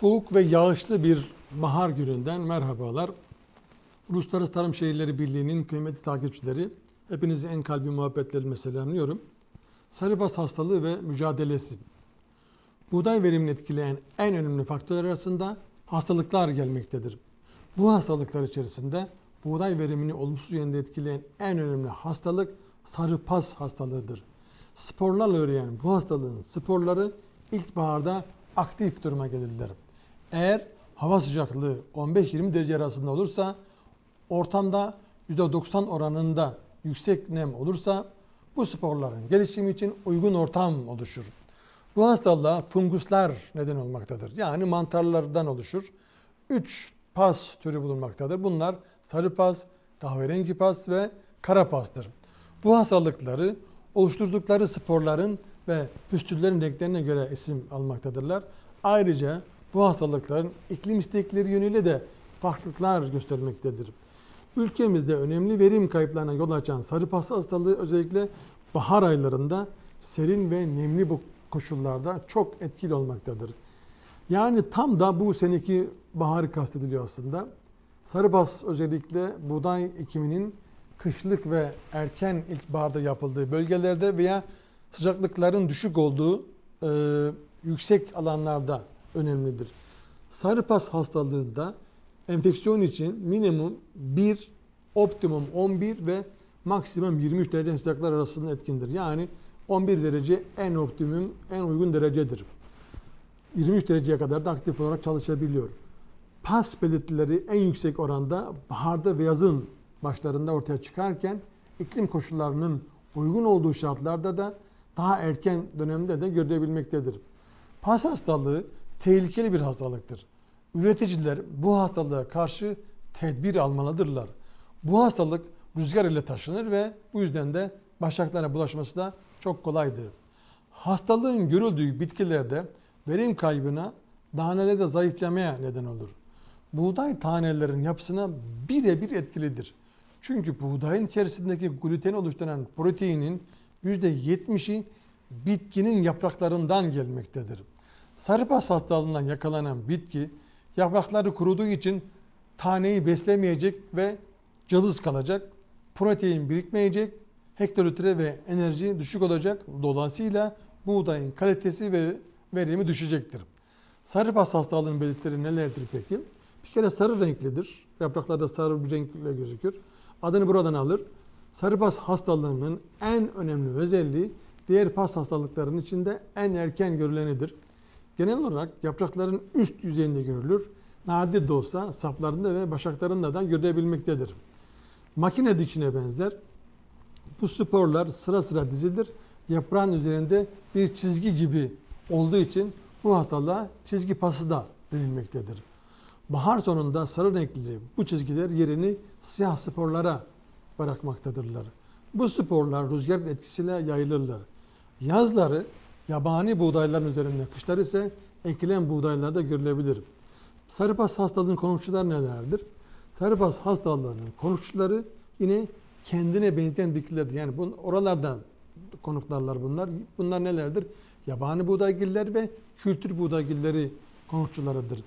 Soğuk ve yağışlı bir bahar gününden merhabalar. Uluslararası Tarım Şehirleri Birliği'nin kıymetli takipçileri, hepinizi en kalbi muhabbetlerimle selamlıyorum. Sarıbas hastalığı ve mücadelesi. Buğday verimini etkileyen en önemli faktörler arasında hastalıklar gelmektedir. Bu hastalıklar içerisinde buğday verimini olumsuz yönde etkileyen en önemli hastalık sarıpas hastalığıdır. Sporlarla üreyen bu hastalığın sporları ilkbaharda aktif duruma gelirler. Eğer hava sıcaklığı 15-20 derece arasında olursa, ortamda %90 oranında yüksek nem olursa bu sporların gelişimi için uygun ortam oluşur. Bu hastalığa funguslar neden olmaktadır. Yani mantarlardan oluşur. Üç pas türü bulunmaktadır. Bunlar sarı pas, kahverengi pas ve kara pastır. Bu hastalıkları oluşturdukları sporların ve püstüllerin renklerine göre isim almaktadırlar. Ayrıca bu hastalıkların iklim istekleri yönüyle de farklılıklar göstermektedir. Ülkemizde önemli verim kayıplarına yol açan sarı pas hastalığı özellikle bahar aylarında serin ve nemli bu koşullarda çok etkili olmaktadır. Yani tam da bu seneki baharı kastediliyor aslında. Sarıbas özellikle buğday ekiminin kışlık ve erken ilkbaharda yapıldığı bölgelerde veya sıcaklıkların düşük olduğu e, yüksek alanlarda önemlidir. Sarıpas hastalığında enfeksiyon için minimum 1, optimum 11 ve maksimum 23 derece sıcaklar arasında etkindir. Yani 11 derece en optimum, en uygun derecedir. 23 dereceye kadar da aktif olarak çalışabiliyor. Pas belirtileri en yüksek oranda baharda ve yazın başlarında ortaya çıkarken iklim koşullarının uygun olduğu şartlarda da daha erken dönemde de görülebilmektedir. Pas hastalığı tehlikeli bir hastalıktır. Üreticiler bu hastalığa karşı tedbir almalıdırlar. Bu hastalık rüzgar ile taşınır ve bu yüzden de başaklara bulaşması da çok kolaydır. Hastalığın görüldüğü bitkilerde verim kaybına, tanelerde zayıflamaya neden olur. Buğday tanelerinin yapısına birebir etkilidir. Çünkü buğdayın içerisindeki gluten oluşturan proteinin %70'i bitkinin yapraklarından gelmektedir. Sarıpas hastalığından yakalanan bitki yaprakları kuruduğu için taneyi beslemeyecek ve cılız kalacak. Protein birikmeyecek, hektolitre ve enerji düşük olacak. Dolayısıyla buğdayın kalitesi ve verimi düşecektir. Sarıpas hastalığının belirtileri nelerdir peki? Bir kere sarı renklidir. Yapraklarda sarı bir renkle gözükür. Adını buradan alır. Sarıpas hastalığının en önemli özelliği diğer pas hastalıklarının içinde en erken görülenidir. Genel olarak yaprakların üst yüzeyinde görülür. Nadir de olsa saplarında ve başaklarında da görülebilmektedir. Makine dikine benzer. Bu sporlar sıra sıra dizilir. Yaprağın üzerinde bir çizgi gibi olduğu için bu hastalığa çizgi pası da denilmektedir. Bahar sonunda sarı renkli bu çizgiler yerini siyah sporlara bırakmaktadırlar. Bu sporlar rüzgar etkisiyle yayılırlar. Yazları yabani buğdayların üzerinde, kışlar ise ekilen buğdaylarda görülebilir. Sarıpas hastalığının konuşçuları nelerdir? Sarıpas hastalığının konuşçuları yine kendine benzeyen bitkilerdir. Yani bu, oralardan konuklarlar bunlar. Bunlar nelerdir? Yabani buğdaygiller ve kültür buğdaygilleri konukçularıdır.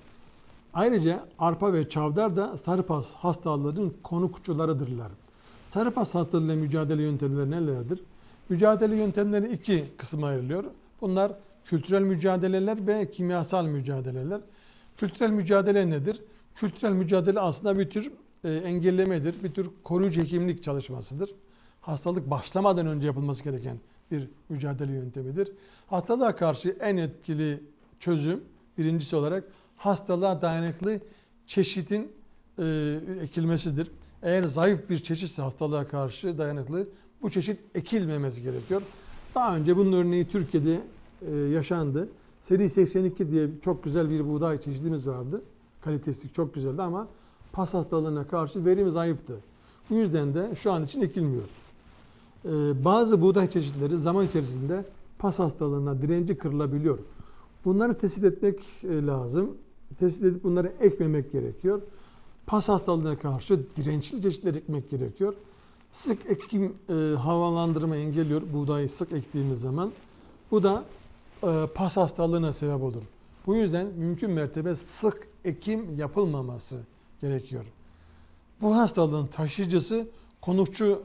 Ayrıca arpa ve çavdar da sarıpas hastalığının konukçularıdırlar. Sarıpas hastalığıyla mücadele yöntemleri nelerdir? Mücadele yöntemleri iki kısma ayrılıyor. Bunlar kültürel mücadeleler ve kimyasal mücadeleler. Kültürel mücadele nedir? Kültürel mücadele aslında bir tür e, engellemedir, bir tür koruyucu hekimlik çalışmasıdır. Hastalık başlamadan önce yapılması gereken bir mücadele yöntemidir. Hastalığa karşı en etkili çözüm birincisi olarak hastalığa dayanıklı çeşitin e, ekilmesidir. Eğer zayıf bir çeşitse hastalığa karşı dayanıklı bu çeşit ekilmemesi gerekiyor. Daha önce bunun örneği Türkiye'de e, yaşandı. Seri 82 diye çok güzel bir buğday çeşidimiz vardı. Kalitesi çok güzeldi ama pas hastalığına karşı verim zayıftı. Bu yüzden de şu an için ekilmiyor. E, bazı buğday çeşitleri zaman içerisinde pas hastalığına direnci kırılabiliyor. Bunları tespit etmek e, lazım. Tespit edip bunları ekmemek gerekiyor. Pas hastalığına karşı dirençli çeşitler ekmek gerekiyor. Sık ekim e, havalandırma engelliyor buğdayı sık ektiğimiz zaman. Bu da e, pas hastalığına sebep olur. Bu yüzden mümkün mertebe sık ekim yapılmaması gerekiyor. Bu hastalığın taşıyıcısı konukçu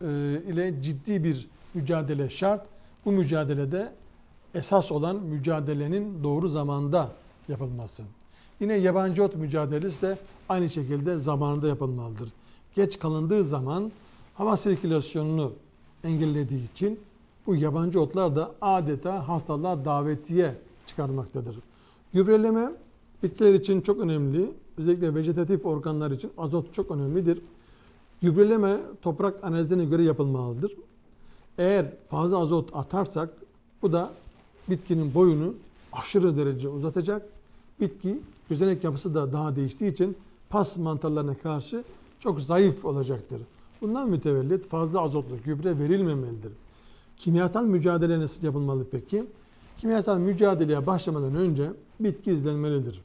e, ile ciddi bir mücadele şart. Bu mücadelede esas olan mücadelenin doğru zamanda yapılması. Yine yabancı ot mücadelesi de aynı şekilde zamanında yapılmalıdır. Geç kalındığı zaman hava sirkülasyonunu engellediği için bu yabancı otlar da adeta hastalığa davetiye çıkarmaktadır. Gübreleme bitkiler için çok önemli. Özellikle vejetatif organlar için azot çok önemlidir. Gübreleme toprak analizlerine göre yapılmalıdır. Eğer fazla azot atarsak bu da bitkinin boyunu aşırı derece uzatacak. Bitki gözenek yapısı da daha değiştiği için pas mantarlarına karşı çok zayıf olacaktır. Bundan mütevellit fazla azotlu gübre verilmemelidir. Kimyasal mücadele nasıl yapılmalı peki? Kimyasal mücadeleye başlamadan önce bitki izlenmelidir.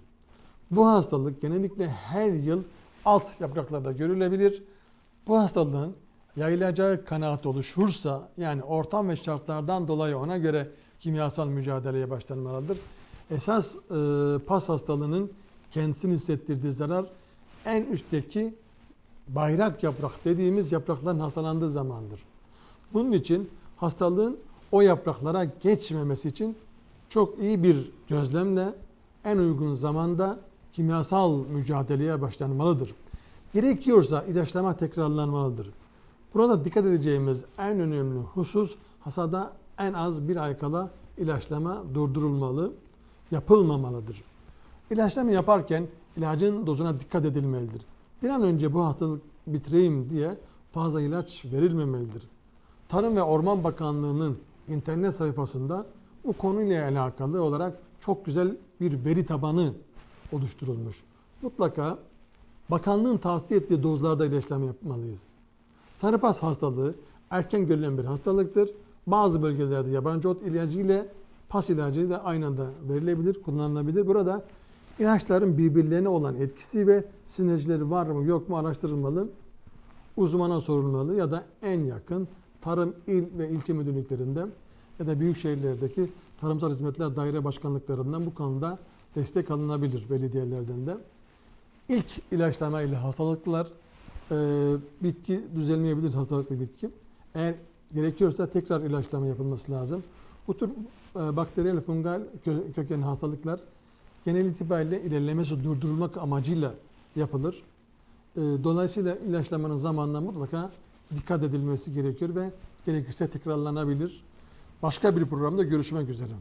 Bu hastalık genellikle her yıl alt yapraklarda görülebilir. Bu hastalığın yayılacağı kanaat oluşursa yani ortam ve şartlardan dolayı ona göre kimyasal mücadeleye başlanmalıdır. Esas e, pas hastalığının kendisini hissettirdiği zarar en üstteki bayrak yaprak dediğimiz yaprakların hastalandığı zamandır. Bunun için hastalığın o yapraklara geçmemesi için çok iyi bir gözlemle en uygun zamanda kimyasal mücadeleye başlanmalıdır. Gerekiyorsa ilaçlama tekrarlanmalıdır. Burada dikkat edeceğimiz en önemli husus hasada en az bir ay kala ilaçlama durdurulmalı, yapılmamalıdır. İlaçlama yaparken ilacın dozuna dikkat edilmelidir. Bir an önce bu hastalık bitireyim diye fazla ilaç verilmemelidir. Tarım ve Orman Bakanlığı'nın internet sayfasında bu konuyla alakalı olarak çok güzel bir veri tabanı oluşturulmuş. Mutlaka bakanlığın tavsiye ettiği dozlarda ilaçlama yapmalıyız. Sarıpas hastalığı erken görülen bir hastalıktır. Bazı bölgelerde yabancı ot ilacı ile pas ilacı da aynı anda verilebilir, kullanılabilir. Burada ilaçların birbirlerine olan etkisi ve sinerjileri var mı yok mu araştırılmalı. Uzmana sorulmalı ya da en yakın tarım il ve ilçe müdürlüklerinde ya da büyük şehirlerdeki tarımsal hizmetler daire başkanlıklarından bu konuda destek alınabilir belediyelerden de. İlk ilaçlama ile hastalıklar e, bitki düzelmeyebilir hastalıklı bitki. Eğer gerekiyorsa tekrar ilaçlama yapılması lazım. Bu tür e, bakteriyel fungal kö- kökenli hastalıklar genel itibariyle ilerlemesi durdurulmak amacıyla yapılır. E, dolayısıyla ilaçlamanın zamanına mutlaka dikkat edilmesi gerekiyor ve gerekirse tekrarlanabilir. Başka bir programda görüşmek üzere.